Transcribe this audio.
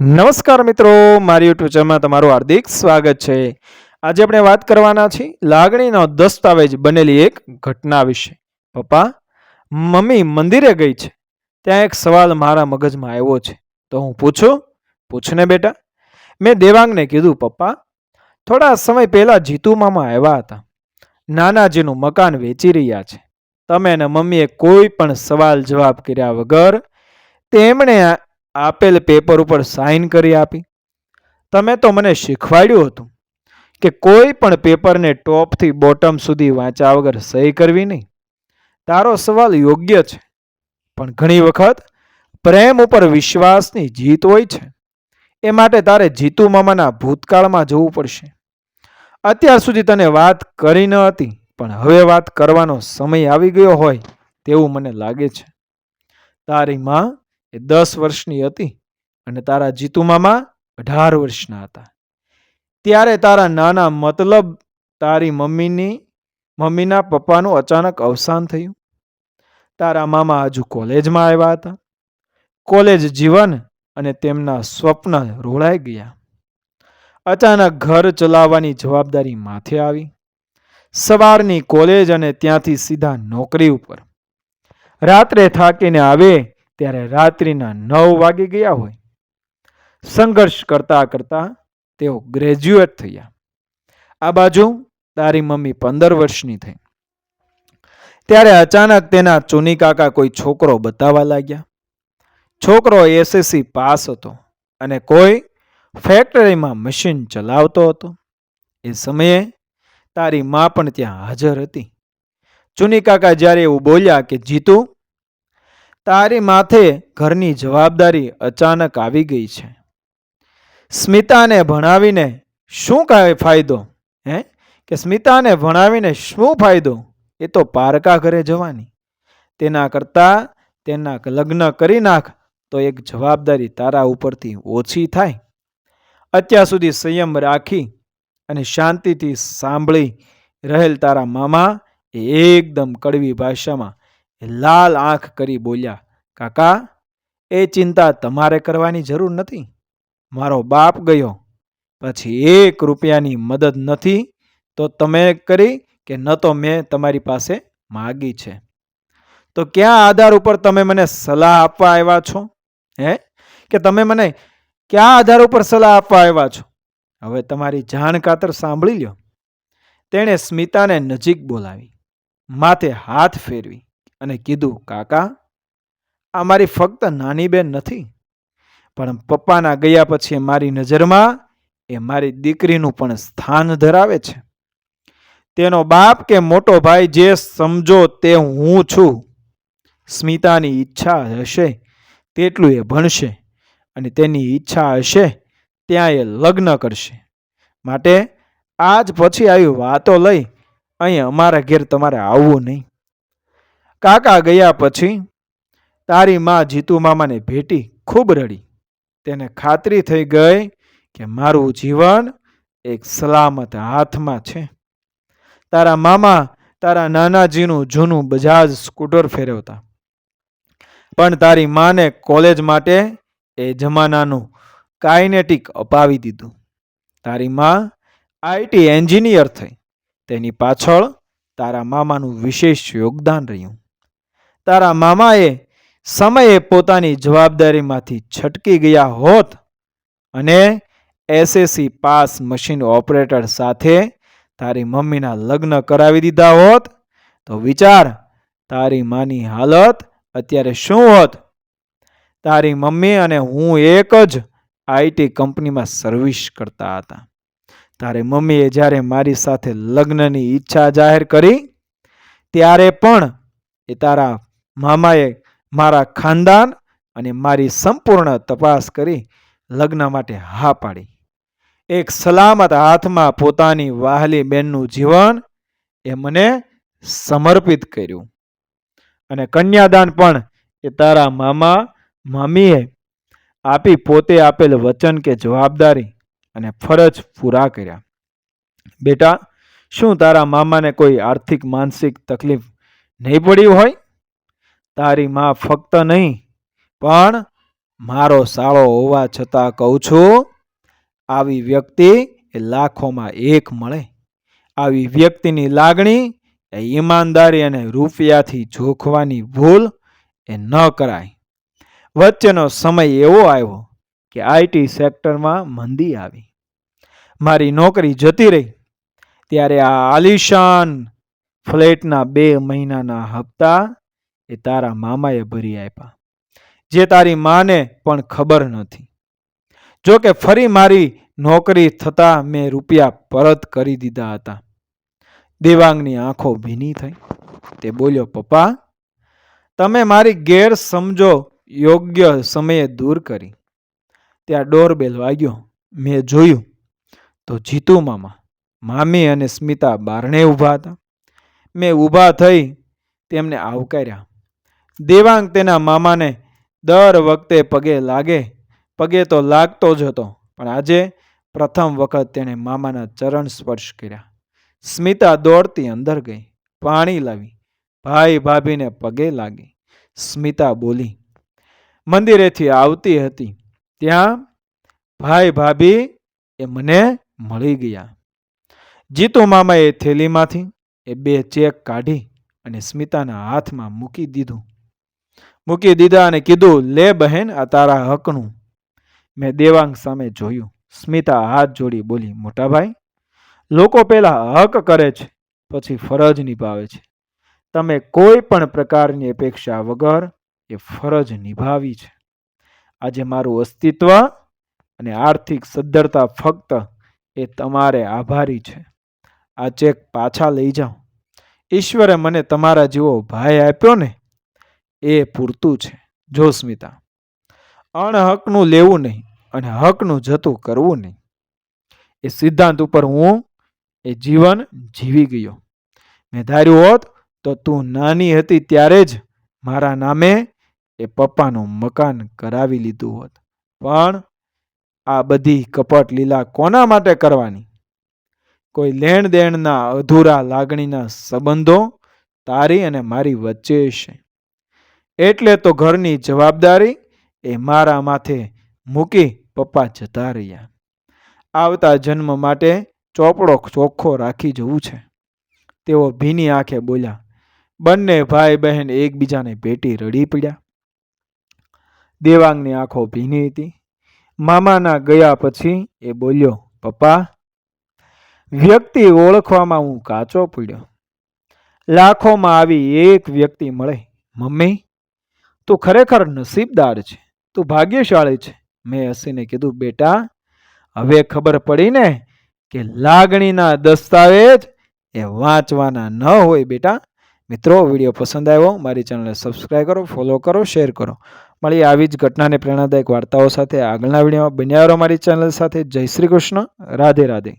નમસ્કાર મિત્રો, મારી યુટ્યુબ ચેનલમાં તમારું હાર્દિક સ્વાગત છે. આજે આપણે વાત કરવાના છીએ લાગણીનો દસ્તાવેજ બનેલી એક ઘટના વિશે. પપ્પા, મમ્મી મંદિરે ગઈ છે. ત્યાં એક સવાલ મારા મગજમાં આવ્યો છે. તો હું પૂછું? પૂછને બેટા. મેં દેવાંગને કીધું, પપ્પા, થોડા સમય પહેલાં જીતુ મામા આવ્યા હતા. નાનાજીનું મકાન વેચી રહ્યા છે. તમે અને મમ્મીએ કોઈ પણ સવાલ જવાબ કર્યા વગર તેમણે આપેલ પેપર ઉપર સાઈન કરી આપી. તમે તો મને શીખવાડ્યું હતું કે કોઈ પણ પેપરને ટોપથી બોટમ સુધી વાંચ્યા વગર સહી કરવી નહીં. તારો સવાલ યોગ્ય છે, પણ ઘણી વખત પ્રેમ ઉપર વિશ્વાસની જીત હોય છે. એ માટે તારે જીતુ મામાના ભૂતકાળમાં જવું પડશે. અત્યાર સુધી તને વાત કરી ન હતી, પણ હવે વાત કરવાનો સમય આવી ગયો હોય તેવું મને લાગે છે. તારી માં એ દસ વર્ષની હતી અને તારા જીતુ મામા અઢાર વર્ષના હતા. ત્યારે તારા નાના મતલબ તારી મમ્મીની, મમ્મીના પપ્પાનું અચાનક અવસાન થયું. તારા મામા હજુ કોલેજમાં આવ્યા હતા. કોલેજ જીવન અને તેમના સ્વપ્ન રોળાઈ ગયા. અચાનક ઘર ચલાવવાની જવાબદારી માથે આવી. સવારની કોલેજ અને ત્યાંથી સીધા નોકરી ઉપર. રાત્રે થાકીને આવે ત્યારે રાત્રિના નવ વાગી ગયા હોય. સંઘર્ષ કરતા કરતા તેઓ ગ્રેજ્યુએટ થયા. આ બાજુ તારી મમ્મી પંદર વર્ષની થઈ. ત્યારે અચાનક તેના ચુની કાકા કોઈ છોકરો બતાવવા લાગ્યા. છોકરો એસએસસી પાસ હતો અને કોઈ ફેક્ટરીમાં મશીન ચલાવતો હતો. એ સમયે તારી મા પણ ત્યાં હાજર હતી. ચુની કાકા જ્યારે એવું બોલ્યા કે જીતુ તારી માથે ઘરની જવાબદારી અચાનક આવી ગઈ છે. સ્મિતાને ભણાવીને શું ફાયદો? હે? કે સ્મિતાને ભણાવીને શું ફાયદો? એ તો પારકા ઘરે જવાની. તેના કરતાં તેના લગ્ન કરી નાખ તો એક જવાબદારી તારા ઉપરથી ઓછી થાય. અત્યાર સુધી સંયમ રાખી અને શાંતિથી સાંભળી રહેલ તારા મામા એકદમ કડવી ભાષામાં લાલ આંખ કરી બોલ્યા, કાકા, એ ચિંતા તમારે કરવાની જરૂર નથી. મારો બાપ ગયો. પછી એક રૂપિયાની મદદ નથી તો તમે કરી કે ન તો મેં તમારી પાસે માગી છે. તો ક્યાં આધાર ઉપર તમે મને સલાહ આપવા આવ્યા છો? હે? કે તમે મને ક્યાં આધાર ઉપર સલાહ આપવા આવ્યા છો? હવે તમારી જાણ ખાતર સાંભળી લ્યો. તેણે સ્મિતાને નજીક બોલાવી, માથે હાથ ફેરવી. અને કીધું, કાકા, આ મારી ફક્ત નાની બેન નથી, પણ પપ્પાના ગયા પછી મારી નજરમાં એ મારી દીકરીનું પણ સ્થાન ધરાવે છે. તેનો બાપ કે મોટો ભાઈ જે સમજો તે હું છું. સ્મિતાની ઈચ્છા હશે તેટલું એ ભણશે અને તેની ઈચ્છા હશે ત્યાં એ લગ્ન કરશે. માટે આજ પછી આવી વાતો લઈ અહીં અમારા ઘેર તમારે આવવું નહીં. કાકા ગયા પછી તારી માં જીતુ મામાને ભેટી ખૂબ રડી. તેને ખાતરી થઈ ગઈ કે મારું જીવન એક સલામત હાથમાં છે. તારા મામા તારા નાનાજીનું જૂનું બજાજ સ્કૂટર ફેરવતા. પણ તારી માને કોલેજ માટે એ જમાનાનું કાઇનેટિક અપાવી દીધું. તારી માં આઈટી એન્જિનિયર થઈ. તેની પાછળ તારા મામાનું વિશેષ યોગદાન રહ્યું. તારા મામાએ સમયે પોતાની જવાબદારીમાંથી છટકી ગયા હોત અને એસએસસી પાસ મશીન ઓપરેટર સાથે તારી મમ્મીના લગ્ન કરાવી દીધા હોત, તો વિચાર, તારી માની હાલત અત્યારે શું હોત? તારી મમ્મી અને હું એક જ આઈટી કંપનીમાં સર્વિસ કરતા હતા. તારી મમ્મીએ જ્યારે મારી સાથે લગ્નની ઈચ્છા જાહેર કરી, ત્યારે પણ એ તારા મામાએ મારા ખાનદાન અને મારી સંપૂર્ણ તપાસ કરી લગ્ન માટે હા પાડી. એક સલામત હાથમાં પોતાની વાહલી બેનનું જીવન એ મને સમર્પિત કર્યું. અને કન્યાદાન પણ એ તારા મામા, મામીએ આપી પોતે આપેલ વચન કે જવાબદારી અને ફરજ પૂરા કર્યા. બેટા, શું તારા મામાને કોઈ આર્થિક, માનસિક તકલીફ નહીં પડી હોય? તારી માં ફક્ત નહીં, પણ મારો સાળો હોવા છતાં કહું છું, આવી વ્યક્તિ એ લાખોમાં એક મળે. આવી વ્યક્તિની લાગણી એ ઈમાનદારી અને રૂપિયાથી જોખવાની ભૂલ એ ન કરાય. વચ્ચેનો સમય એવો આવ્યો કે આઈટી સેક્ટરમાં મંદી આવી. મારી નોકરી જતી રહી. ત્યારે આ આલિશાન ફ્લેટના બે મહિનાના હપ્તા એ તારા મામાએ ભરી આપ્યા. જે તારી માને પણ ખબર નથી. જો કે ફરી મારી નોકરી થતાં મેં રૂપિયા પરત કરી દીધા હતા. દેવાંગની આંખો ભીની થઈ. તે બોલ્યો, પપ્પા, તમે મારી ગેર સમજો યોગ્ય સમયે દૂર કરી. ત્યાં ડોરબેલ વાગ્યો. મેં જોયું. તો જીતુ, મામા. મામી અને સ્મિતા બારણે ઊભા હતા. મેં ઊભા થઈ તેમને આવકાર્યા. દેવાંગ તેના મામાને દર વખતે પગે લાગે, પગે તો લાગતો જ હતો, પણ આજે પ્રથમ વખત તેણે મામાના ચરણ સ્પર્શ કર્યા. સ્મિતા દોડતી અંદર ગઈ, પાણી લાવી, ભાઈ ભાભીને પગે લાગી. સ્મિતા બોલી, મંદિરેથી આવતી હતી, ત્યાં ભાઈ ભાભી એ મને મળી ગયા. જીતુ મામાએ થેલીમાંથી એ બે ચેક કાઢી અને સ્મિતાના હાથમાં મૂકી દીધું. મૂકી દીધા અને કીધું, લે બહેન, આ તારા હકનું. મેં દેવાંગ સામે જોયું. સ્મિતા હાથ જોડી બોલી, મોટાભાઈ, લોકો પહેલા હક કરે છે, પછી ફરજ નિભાવે છે. તમે કોઈ પણ પ્રકારની અપેક્ષા વગર એ ફરજ નિભાવી છે. આજે મારું અસ્તિત્વ અને આર્થિક સદ્ધરતા ફક્ત એ તમારે આભારી છે. આ ચેક પાછા લઈ જાઓ. ઈશ્વરે મને તમારા જેવો ભાઈ આપ્યો ને એ પૂરતું છે. જો સ્મિતા, અણહકનું લેવું નહીં અને હકનું જતું કરવું નહીં. એ સિદ્ધાંત ઉપર હું એ જીવન જીવી ગયો. મેં ધાર્યું હોત તો તું નાની હતી ત્યારે જ મારા નામે એ પપ્પાનું મકાન કરાવી લીધું હોત. પણ આ બધી કપટ લીલા કોના માટે કરવાની? કોઈ લેણ દેણના અધૂરા લાગણીના સંબંધો તારી અને મારી વચ્ચે છે. એટલે તો ઘરની જવાબદારી એ મારા માથે મૂકી પપ્પા જતા રહ્યા. આવતા જન્મ માટે ચોપડો ચોખ્ખો રાખી જવું છે. તેઓ ભીની આંખે બોલ્યા, બંને ભાઈ બહેન એકબીજાને ભેટી રડી પડ્યા. દેવાંગની આંખો ભીની હતી. મામાના ગયા પછી એ બોલ્યો, પપ્પા, વ્યક્તિ ઓળખવામાં હું કાચો પડ્યો. લાખોમાં આવી એક વ્યક્તિ મળે, મમ્મી. તું ખરેખર નસીબદાર છે, તું ભાગ્યશાળી છે. મેં હસીને કીધું, બેટા, હવે ખબર પડી ને કે લાગણીના દસ્તાવેજ એ વાંચવાના ન હોય, બેટા. મિત્રો, વીડિયો પસંદ આવ્યો, મારી ચેનલને સબસ્ક્રાઈબ કરો ફોલો કરો શેર કરો. મળી આવી જ ઘટનાને પ્રેરણાદાયક વાર્તાઓ સાથે. આગળના વિડીયોમાં બન્યા રહો મારી ચેનલ સાથે. જય શ્રી કૃષ્ણ. રાધે રાધે.